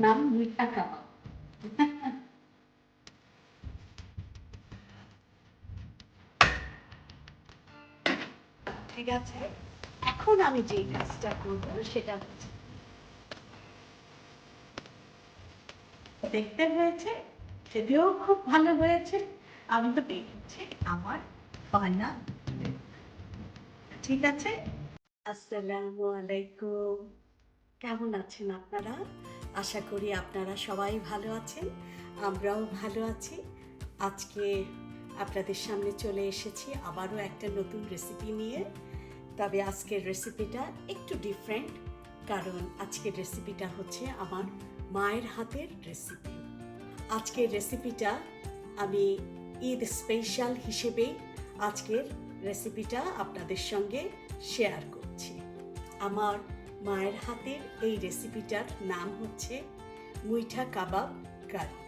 নাম ঠিক আছে এখন আমি যেই কাজটা করব সেটা দেখতে হয়েছে খেতেও খুব ভালো হয়েছে আমি তো দেখছি আমার বানা ঠিক আছে আসসালামু আলাইকুম কেমন আছেন আপনারা আশা করি আপনারা সবাই ভালো আছেন, আমরাও ভালো আছি। আজকে আপনাদের সামনে চলে এসেছি আবারও একটা নতুন রেসিপি নিয়ে। তবে আজকের রেসিপিটা একটু ডিফারেন্ট কারণ আজকের রেসিপিটা হচ্ছে আমার মায়ের হাতের রেসিপি আজকের রেসিপিটা আমি ঈদ স্পেশাল হিসেবে আজকের রেসিপিটা আপনাদের সঙ্গে শেয়ার করছি। আমার মায়ের হাতের এই রেসিপিটার নাম হচ্ছে মুইঠা কাবাব কারি।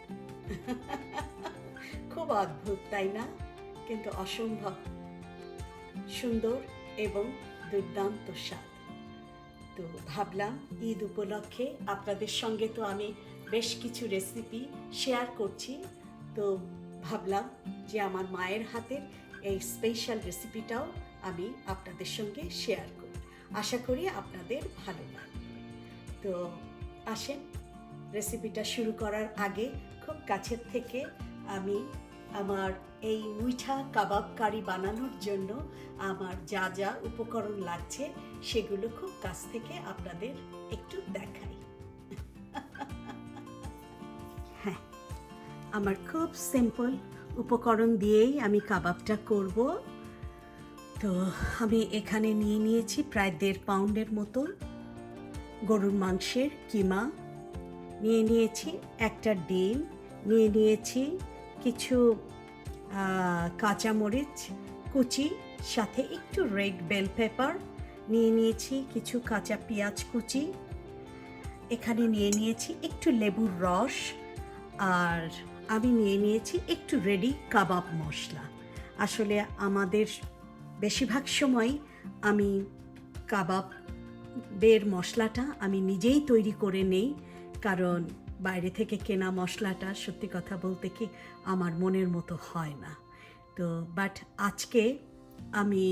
খুব অদ্ভুত, তাই না? কিন্তু অসম্ভব। সুন্দর এবং দুর্দান্ত স্বাদ। তো ভাবলাম ঈদ উপলক্ষে আপনাদের সঙ্গে তো আমি বেশ কিছু রেসিপি শেয়ার করছি। তো ভাবলাম যে আমার মায়ের হাতের এই স্পেশাল রেসিপিটাও আমি আপনাদের সঙ্গে শেয়ার করি আশা করি আপনাদের ভালো লাগবে। তো আসেন রেসিপিটা শুরু করার আগে খুব কাছের থেকে আমি আমার এই মুইঠা কাবাব কারি বানানোর জন্য আমার যা যা উপকরণ লাগছে সেগুলো খুব কাছ থেকে আপনাদের একটু দেখাই। হ্যাঁ আমার খুব সিম্পল উপকরণ দিয়েই আমি কাবাবটা করব। তো আমি এখানে নিয়ে নিয়েছি প্রায় দেড় পাউন্ডের মতো গরুর মাংসের কিমা। নিয়ে নিয়েছি একটা ডিম। নিয়ে নিয়েছি কিছু কাঁচামরিচ কুচি, সাথে একটু রেড বেল পেপার। নিয়ে নিয়েছি কিছু কাঁচা পেঁয়াজ কুচি। এখানে নিয়ে নিয়েছি একটু লেবুর রস। আর আমি নিয়ে নিয়েছি একটু রেডি কাবাব মশলা। আসলে আমাদের বেশিরভাগ সময় আমি কাবাব বের মশলাটা আমি নিজেই তৈরি করে নেই, কারণ বাইরে থেকে কেনা মশলাটা সত্যি কথা বলতে কি আমার মনের মতো হয় না। তো বাট আজকে আমি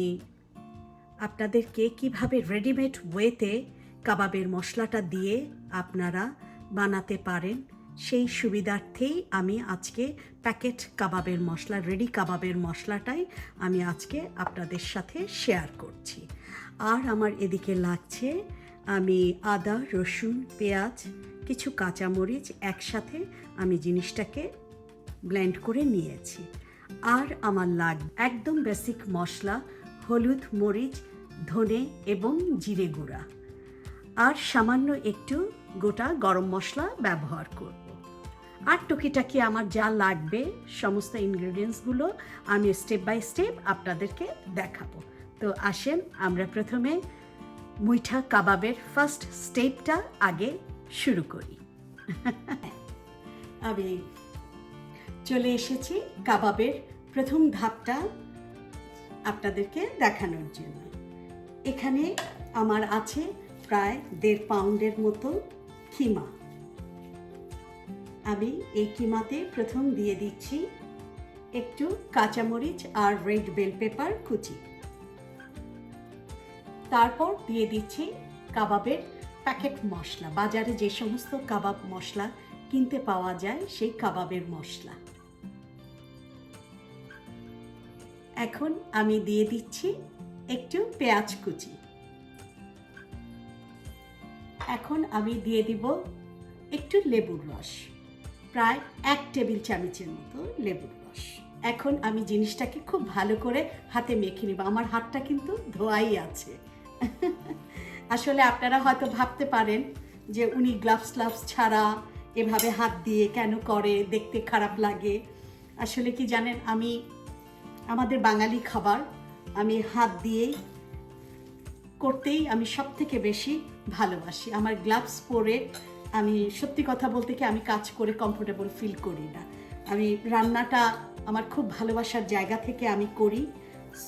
আপনাদেরকে কীভাবে রেডিমেড ওয়েতে কাবাবের মশলাটা দিয়ে আপনারা বানাতে পারেন সেই সুবিধার্থেই আমি আজকে প্যাকেট কাবাবের মশলা, রেডি কাবাবের মশলাটাই আমি আজকে আপনাদের সাথে শেয়ার করছি। আর আমার এদিকে লাগছে আমি আদা, রসুন, পেঁয়াজ, কিছু কাঁচামরিচ একসাথে আমি জিনিসটাকে ব্লেন্ড করে নিয়েছি। আর আমার লাগ, একদম বেসিক মশলা, হলুদ, মরিচ, ধনে এবং জিরে গুঁড়া। আর সামান্য একটু গোটা গরম মশলা ব্যবহার করব। আর টুকিটাকি আমার যা লাগবে সমস্ত ইনগ্রেডিয়েন্টসগুলো আমি স্টেপ বাই স্টেপ আপনাদেরকে দেখাবো। তো আসেন, আমরা প্রথমে মুইঠা কাবাবের ফার্স্ট স্টেপটা আগে শুরু করি। আমি চলে এসেছি কাবাবের প্রথম ধাপটা আপনাদেরকে দেখানোর জন্য। এখানে আমার আছে প্রায় দেড় পাউন্ডের মতো কিমা। আমি এই কিমাতে প্রথম দিয়ে দিচ্ছি একটু কাঁচামরিচ আর রেড বেল পেপার কুচি। তারপর দিয়ে দিচ্ছি কাবাবের প্যাকেট মশলা। বাজারে যে সমস্ত কাবাব মশলা কিনতে পাওয়া যায়, সেই কাবাবের মশলা। এখন আমি দিয়ে দিচ্ছি একটু পেঁয়াজ কুচি। এখন আমি দিয়ে দিব একটু লেবুর রস। প্রায় এক টেবিল চামচের মতো লেবুর রস। এখন আমি জিনিসটাকে খুব ভালো করে হাতে মেখে নেব। আমার হাতটা কিন্তু ধোয়াই আছে। আসলে আপনারা হয়তো ভাবতে পারেন যে উনি গ্লাভস গ্লাভস ছাড়া এভাবে হাত দিয়ে কেন করে? দেখতে খারাপ লাগে। আসলে কি জানেন, আমি আমাদের বাঙালি খাবার আমি হাত দিয়েই করতেই আমি সব থেকে বেশি ভালোবাসি। আমার গ্লাভস পরে আমি সত্যি কথা বলতে কি আমি কাজ করে কমফোর্টেবল ফিল করি না। আমি রান্নাটা আমার খুব ভালোবাসার জায়গা থেকে আমি করি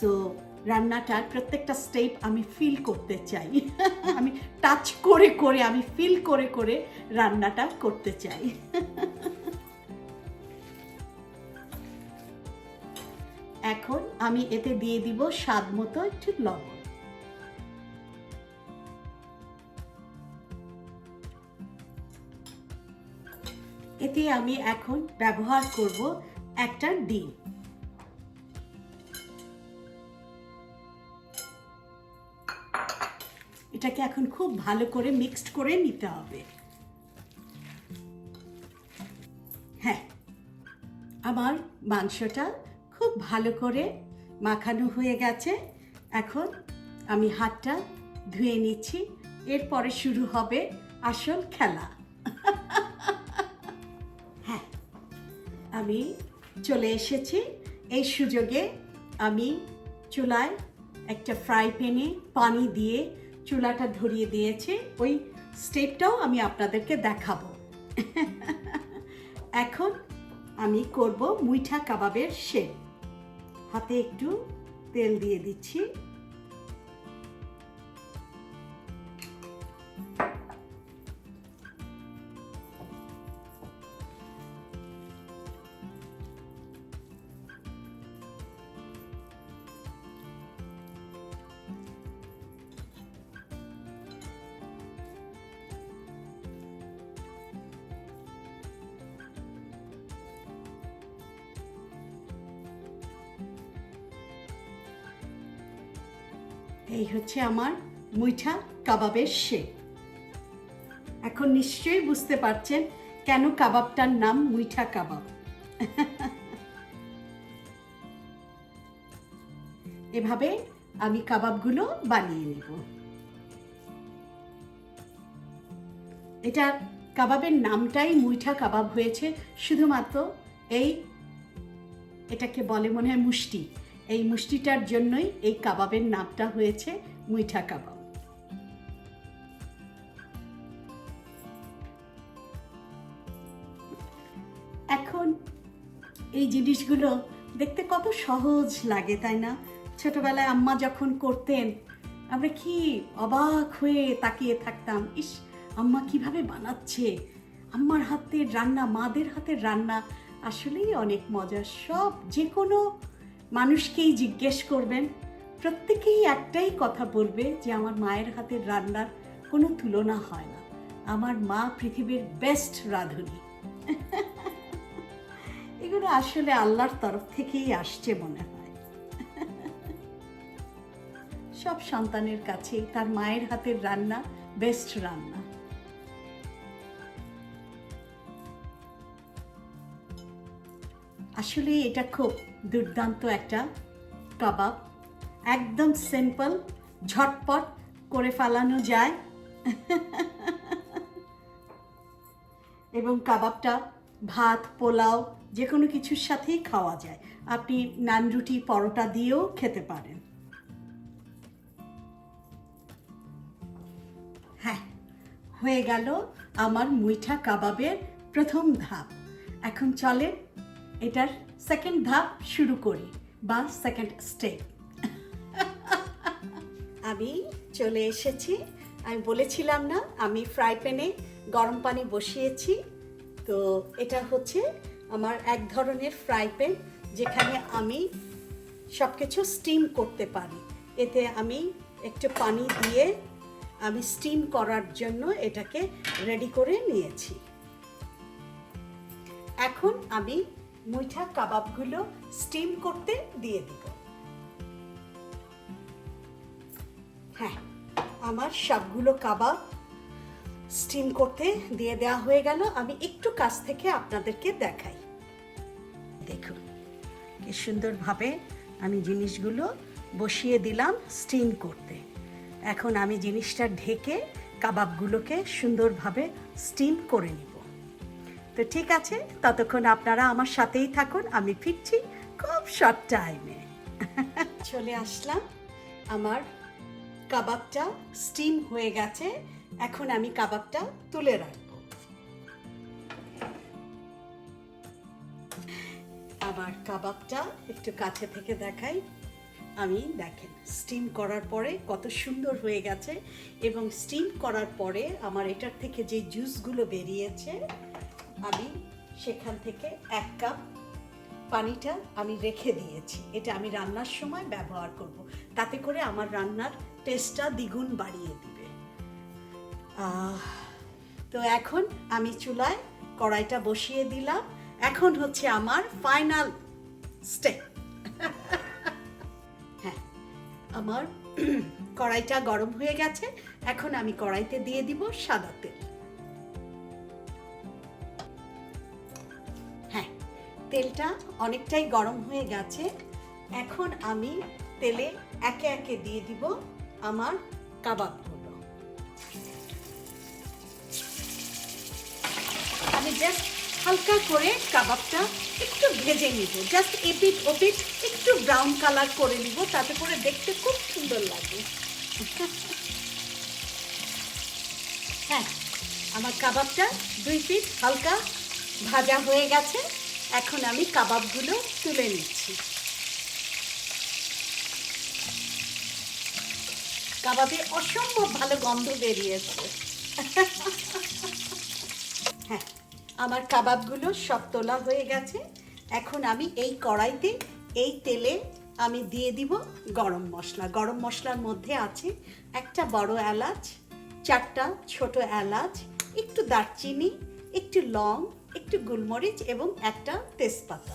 সো রান্নাটার প্রত্যেকটা স্টেপ আমি ফিল করতে চাই। আমি টাচ করে করে, আমি ফিল করে করে রান্নাটা করতে চাই। এখন আমি এতে দিয়ে দিব স্বাদ মতো একটু লবণ। এতে আমি এখন ব্যবহার করব একটা ডিম। এটাকে এখন খুব ভালো করে মিক্সড করে নিতে হবে। হ্যাঁ আমার মাংসটা খুব ভালো করে মাখানো হয়ে গেছে। এখন আমি হাতটা ধুয়ে নিচ্ছি। এরপরে শুরু হবে আসল খেলা। আমি চলে এসেছি। এই সুযোগে আমি চুলায় একটা ফ্রাই প্যানে পানি দিয়ে চুলাটা ধরিয়ে দিয়েছি। ওই স্টেপটাও আমি আপনাদেরকে দেখাবো। এখন আমি করব মুইঠা কাবাবের শেপ। হাতে একটু তেল দিয়ে দিচ্ছি। এই হচ্ছে আমার মুইঠা কাবাবের শেপ। এখন নিশ্চয়ই বুঝতে পারছেন কেন কাবাবটার নাম মুইঠা কাবাব। এভাবে আমি কাবাবগুলো বানিয়ে নিব। এটা কাবাবের নামটাই মুইঠা কাবাব হয়েছে, শুধুমাত্র এই এটাকে বলে মনে হয় মুষ্টি। এই মুষ্টিটার জন্যই এই কাবাবের নামটা হয়েছে মুইঠা কাবাব। এখন এই জিনিসগুলো দেখতে কত সহজ লাগে, তাই না? ছোটবেলায় আম্মা যখন করতেন, আমরা কি অবাক হয়ে তাকিয়ে থাকতাম, ইস, আম্মা কীভাবে বানাচ্ছে? আম্মার হাতের রান্না, মাদের হাতের রান্না আসলেই অনেক মজার। সব যে কোনো মানুষকেই জিজ্ঞেস করবেন, প্রত্যেকেই একটাই কথা বলবে যে আমার মায়ের হাতের রান্নার কোনো তুলনা হয় না। আমার মা পৃথিবীর বেস্ট রাঁধুনি। এগুলো আসলে আল্লাহর তরফ থেকেই আসছে মনে হয়। সব সন্তানের কাছে তার মায়ের হাতের রান্না বেস্ট রান্না। আসলে এটা খুব দুর্দান্ত একটা কাবাব। একদম সিম্পল ঝটপট করে ফেলানো যায়। এবং কাবাবটা ভাত, পোলাও যে কোনো কিছুর সাথেই খাওয়া যায়। আপনি নান রুটি, পরোটা দিয়েও খেতে পারেন। হ্যাঁ হয়ে গেল আমার মুইঠা কাবাবের প্রথম ধাপ। এখন চলে এটার সেকেন্ড ধাপ শুরু করি, বা সেকেন্ড স্টেপ আমি চলে এসেছি। আমি বলেছিলাম না, আমি ফ্রাই প্যানে গরম পানি বসিয়েছি। তো এটা হচ্ছে আমার এক ধরনের ফ্রাই প্যান যেখানে আমি সব কিছু স্টিম করতে পারি। এতে আমি একটু পানি দিয়ে আমি স্টিম করার জন্য এটাকে রেডি করে নিয়েছি। এখন আমি মুইঠা কাবাবগুলো স্টিম করতে দিয়ে দিব। হ্যাঁ আমার সবগুলো কাবাব স্টিম করতে দিয়ে দেওয়া হয়ে গেল। আমি একটু কাছ থেকে আপনাদেরকে দেখাই। দেখুন, কি সুন্দরভাবে আমি জিনিসগুলো বসিয়ে দিলাম স্টিম করতে। এখন আমি জিনিসটা ঢেকে কাবাবগুলোকে সুন্দরভাবে স্টিম করে নিব। তো ঠিক আছে, ততক্ষণ আপনারা আমার সাথেই থাকুন, আমি ফিরছি খুব শর্ট টাইমে চলে আসলাম। আমার কাবাবটা স্টিম হয়ে গেছে, এখন আমি কাবাবটা তুলে রাখব। আমার কাবাবটা একটু কাছে থেকে দেখাই। আমি দেখেন স্টিম করার পরে কত সুন্দর হয়ে গেছে এবং স্টিম করার পরে আমার এটার থেকে যে জুসগুলো বেরিয়েছে আমি সেখান থেকে এক কাপ পানিটা আমি রেখে দিয়েছি। এটা আমি রান্নার সময় ব্যবহার করব। তাতে করে আমার রান্নার টেস্টটা দ্বিগুণ বাড়িয়ে দিবে। তো এখন আমি চুলায় কড়াইটা বসিয়ে দিলাম। এখন হচ্ছে আমার ফাইনাল স্টেপ হ্যাঁ আমার কড়াইটা গরম হয়ে গেছে। এখন আমি কড়াইতে দিয়ে দিব সাদা তেল। তেলটা অনেকটাই গরম হয়ে গেছে। এখন আমি তেলে একে একে দিয়ে দিব আমার কাবাবগুলো আমি জাস্ট হালকা করে কাবাবটা একটু ভেজে নিব। জাস্ট এপিট ওপিট একটু ব্রাউন কালার করে নিব, তাতে করে দেখতে খুব সুন্দর লাগে। হ্যাঁ আমার কাবাবটা দুই পিস হালকা ভাজা হয়ে গেছে। এখন আমি কাবাবগুলো তুলে নিচ্ছি। কাবাবে অসম্ভব ভালো গন্ধ বেরিয়েছে। হ্যাঁ আমার কাবাবগুলো সব তোলা হয়ে গেছে। এখন আমি এই কড়াইতে এই তেলে আমি দিয়ে দিব গরম মশলা। গরম মশলার মধ্যে আছে একটা বড় এলাচ, চারটা ছোট এলাচ, একটু দারচিনি, একটু লং একটু গোলমরিচ এবং একটা তেজপাতা।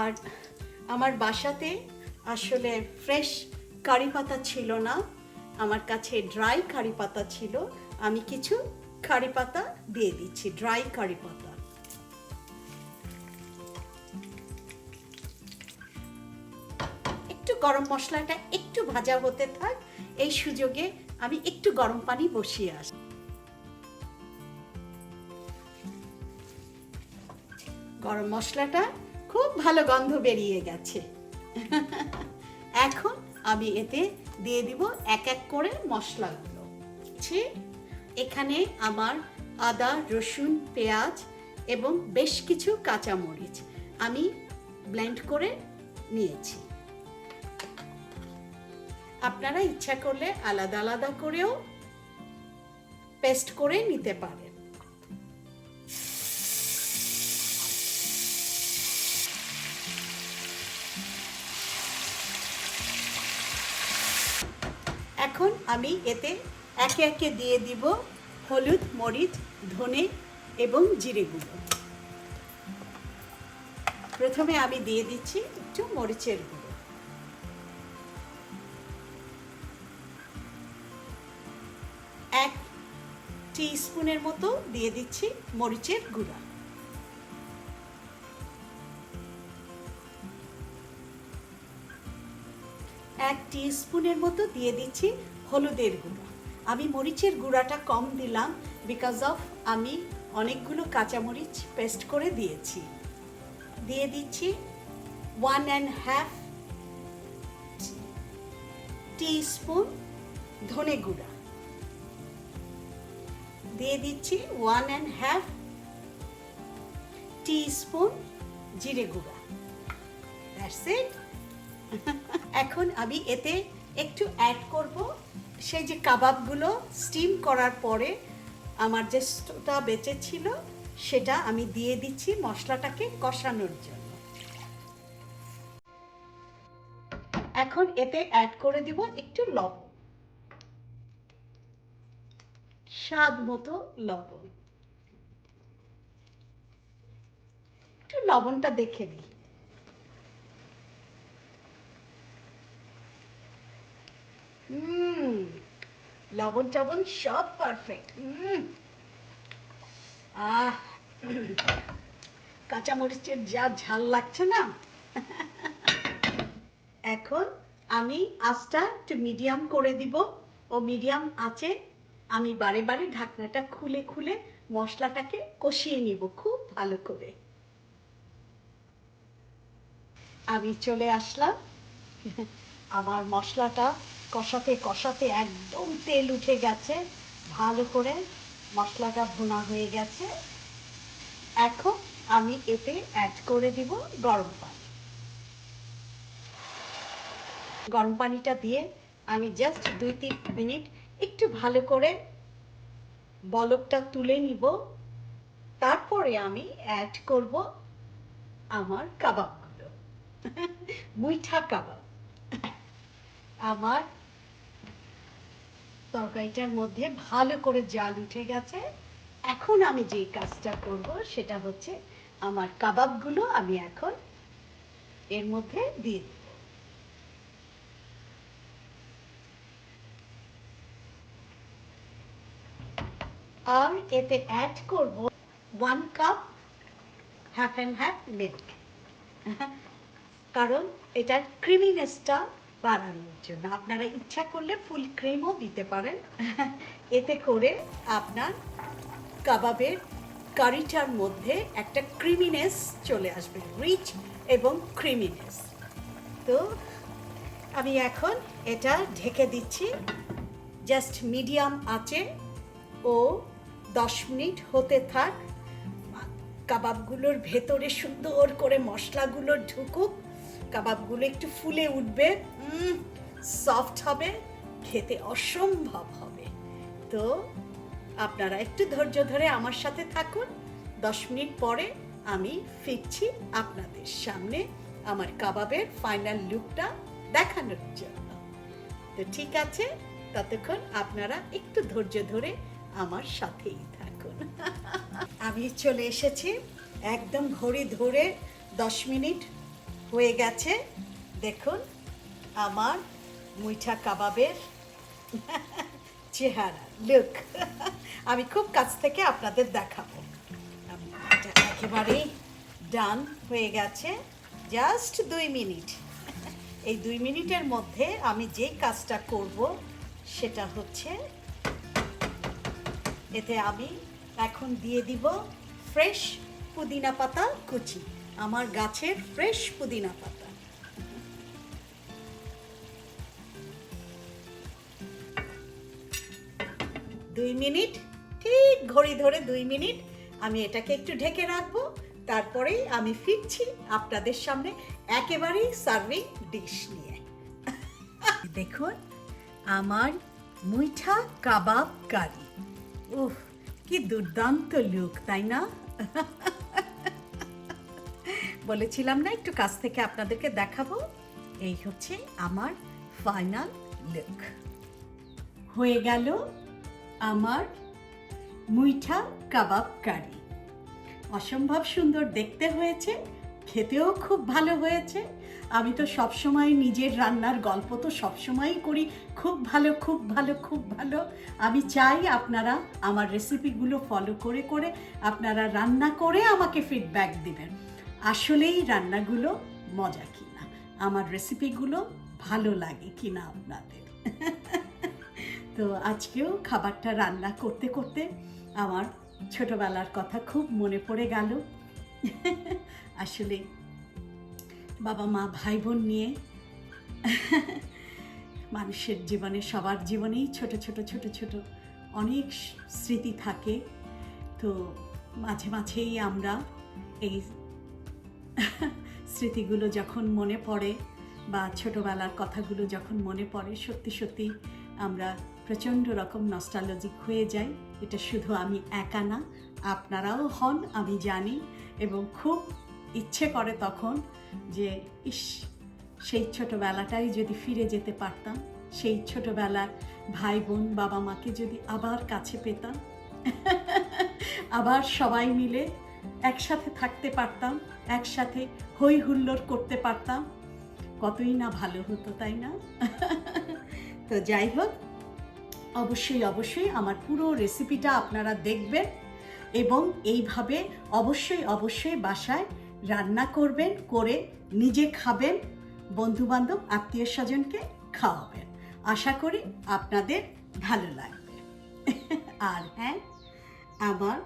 আর আমার বাসাতে আসলে ফ্রেশ কারি পাতা ছিল না, আমার কাছে ড্রাই কারি পাতা ছিল, আমি কিছু কারি পাতা দিয়ে দিচ্ছি, ড্রাই কারি পাতা। একটু গরম মশলাটা একটু ভাজা হতে থাক, এই সুযোগে আমি একটু গরম পানি বসিয়ে আসি। গরম মশলাটা খুব ভালো গন্ধ বেরিয়ে গেছে। এখন আমি এতে দিয়ে দিব এক এক করে মশলাগুলো। এখানে আমার আদা, রসুন, পেঁয়াজ এবং বেশ কিছু কাঁচামরিচ আমি ব্লেন্ড করে নিয়েছি। আপনারা ইচ্ছা করলে আলাদা আলাদা করেও পেস্ট করে নিতে পারেন। এখন আমি এতে একে একে দিয়ে দিব হলুদ, মরিচ, ধনে এবং জিরে গুঁড়ো। প্রথমে আমি দিয়ে দিচ্ছি একটু মরিচের গুঁড়ো। স্পুনের মতো দিয়ে দিচ্ছি মরিচের গুঁড়া। এক স্পুনের মতো দিয়ে দিচ্ছি হলুদের গুঁড়া। আমি মরিচের গুঁড়াটা কম দিলাম বিকজ অফ আমি অনেকগুলো কাঁচামরিচ পেস্ট করে দিয়েছি। দিয়ে দিচ্ছি ওয়ান অ্যান্ড হাফ স্পুন ধনে গুঁড়া। দিয়ে দিচ্ছি ওয়ান অ্যান্ড হাফ স্পুন জিরে গুঁড়া। ইট এখন আমি এতে একটু অ্যাড করব। সেই যে কাবাবগুলো স্টিম করার পরে আমার যে স্টোটা বেঁচে ছিল, সেটা আমি দিয়ে দিচ্ছি মশলাটাকে কষানোর জন্য। এখন এতে অ্যাড করে দিব একটু লবণ। স্বাদ মতো লবণ। একটু লবণটা দেখে নিই। লবণ টবণ সব পারফেক্ট আহ, কাঁচামরিচের যা ঝাল লাগছে না। এখন আমি আঁচটা একটু মিডিয়াম করে দিব। ও মিডিয়াম আছে। আমি বারে বারে ঢাকনাটা খুলে খুলে মশলাটাকে কষিয়ে নিব খুব ভালো করে। আমি চলে আসলাম। আমার মশলাটা কষাতে কষাতে একদম তেল উঠে গেছে। ভালো করে মশলাটা ভুনা হয়ে গেছে। এখন আমি এতে অ্যাড করে দিব গরম পানি। গরম পানিটা দিয়ে আমি জাস্ট দুই তিন মিনিট একটু ভালো করে বলকটা তুলে নিব। তারপরে আমি অ্যাড করব আমার কাবাবগুলো। মুইঠা কাবাব। আমার তরকারিটার মধ্যে ভালো করে জাল উঠে গেছে। এখন আমি যে কাজটা করব সেটা হচ্ছে আমার কাবাবগুলো আমি এখন এর মধ্যে দিয়ে দেব আর এতে অ্যাড করব one cup half and half milk কারণ এটার ক্রিমিনেসটা বাড়ানোর জন্য। আপনারা ইচ্ছা করলে ফুল ক্রিমও দিতে পারেন। এতে করে আপনার কাবাবের কারিটার মধ্যে একটা ক্রিমিনেস চলে আসবে রিচ এবং ক্রিমিনেস তো আমি এখন এটা ঢেকে দিচ্ছি। জাস্ট মিডিয়াম আঁচে ও দশ মিনিট হতে থাক। কাবাবগুলোর ভেতরে সুন্দর করে মশলাগুলো ঢুকুক। কাবাবগুলো একটু ফুলে উঠবে। সফট হবে, খেতে অসম্ভব হবে। তো আপনারা একটু ধৈর্য ধরে আমার সাথে থাকুন। দশ মিনিট পরে আমি ফিরছি আপনাদের সামনে আমার কাবাবের ফাইনাল লুকটা দেখানোর জন্য। তো ঠিক আছে, ততক্ষণ আপনারা একটু ধৈর্য ধরে আমার সাথেই থাকুন। আমি চলে এসেছি একদম ঘড়ি ধরে দশ মিনিট হয়ে গেছে। দেখুন, আমার মুইঠা কাবাবের চেহারা লুক আমি খুব কাছ থেকে আপনাদের দেখাবো। এটা একেবারেই ডান হয়ে গেছে জাস্ট দুই মিনিট। এই দুই মিনিটের মধ্যে আমি যেই কাজটা করব, সেটা হচ্ছে এতে আমি এখন দিয়ে দিব ফ্রেশ পুদিনা পাতা কুচি, আমার গাছের ফ্রেশ পুদিনা পাতা। দুই মিনিট, ঠিক ঘড়ি ধরে দুই মিনিট আমি এটাকে একটু ঢেকে রাখব, তারপরেই আমি ফিরছি আপনাদের সামনে একেবারেই সার্ভিং ডিশ নিয়ে। দেখুন, আমার মুইঠা কাবাব কারি। উফ, কি দুর্দান্ত লুক তাই না? বলেছিলাম না একটু কাছ থেকে আপনাদেরকে দেখাবো? এই হচ্ছে আমার ফাইনাল লুক হয়ে গেল আমার মুইঠা কাবাব কারি। অসম্ভব সুন্দর দেখতে হয়েছে, খেতেও খুব ভালো হয়েছে। আমি তো সবসময় নিজের রান্নার গল্প তো সবসময়ই করি। খুব ভালো খুব ভালো খুব ভালো। আমি চাই আপনারা আমার রেসিপিগুলো ফলো করে করে আপনারা রান্না করে আমাকে ফিডব্যাক দিবেন। আসলেই রান্নাগুলো মজা কিনা। আমার রেসিপিগুলো ভালো লাগে কিনা আপনাদের। তো আজকেও খাবারটা রান্না করতে করতে আমার ছোটবেলার কথা খুব মনে পড়ে গেল। আসলে বাবা মা ভাই বোন নিয়ে মানুষের জীবনে, সবার জীবনেই ছোট ছোট ছোট ছোট অনেক স্মৃতি থাকে। তো মাঝে মাঝেই আমরা এই স্মৃতিগুলো যখন মনে পড়ে বা ছোটোবেলার কথাগুলো যখন মনে পড়ে, সত্যি সত্যি আমরা প্রচণ্ড রকম নস্টালজিক হয়ে যাই। এটা শুধু আমি একা না, আপনারাও হন, আমি জানি। এবং খুব ইচ্ছে করে তখন যে, ইস, সেই ছোটোবেলাটাই যদি ফিরে যেতে পারতাম, সেই ছোটোবেলার ভাই বোন বাবা মাকে যদি আবার কাছে পেতাম, আবার সবাই মিলে একসাথে থাকতে পারতাম, একসাথে হই হুল্লোড় করতে পারতাম, কতই না ভালো হতো, তাই না? তো যাই হোক, অবশ্যই অবশ্যই আমার পুরো রেসিপিটা আপনারা দেখবেন এবং এইভাবে অবশ্যই অবশ্যই বাসায় রান্না করবেন, করে নিজে খাবেন, বন্ধুবান্ধব, আত্মীয় স্বজনকে খাওয়াবেন। আশা করি আপনাদের ভালো লাগবে। আর হ্যাঁ আমার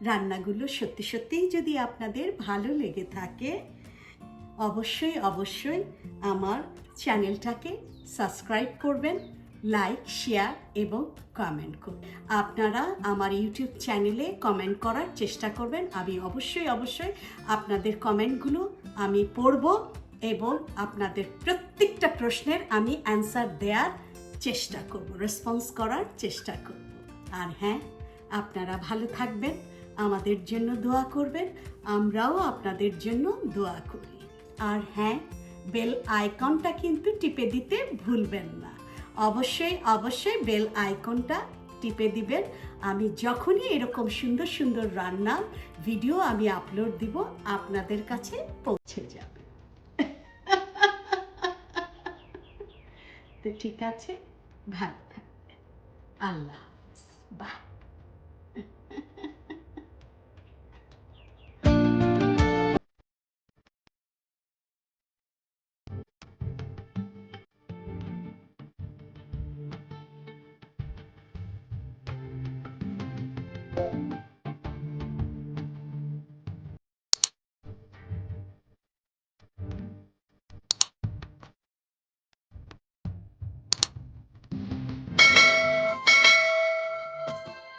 রান্নাগুলো সত্যি সত্যিই যদি আপনাদের ভালো লেগে থাকে, অবশ্যই অবশ্যই আমার চ্যানেলটাকে সাবস্ক্রাইব করবেন লাইক শেয়ার এবং কমেন্ট করুন। আপনারা আমার ইউটিউব চ্যানেলে কমেন্ট করার চেষ্টা করবেন। আমি অবশ্যই অবশ্যই আপনাদের কমেন্টগুলো আমি পড়ব এবং আপনাদের প্রত্যেকটা প্রশ্নের আমি অ্যান্সার দেওয়ার চেষ্টা করব রেসপন্স করার চেষ্টা করব। আর হ্যাঁ আপনারা ভালো থাকবেন, আমাদের জন্য দোয়া করবেন, আমরাও আপনাদের জন্য দোয়া করি। আর হ্যাঁ বেল আইকনটা কিন্তু টিপে দিতে ভুলবেন না। অবশ্যই অবশ্যই বেল আইকনটা টিপে দিবেন। আমি যখনই এরকম সুন্দর সুন্দর রান্না ভিডিও আমি আপলোড দিব, আপনাদের কাছে পৌঁছে যাবে। তো ঠিক আছে, ভালো থাকবেন। আল্লাহ হাফেজ।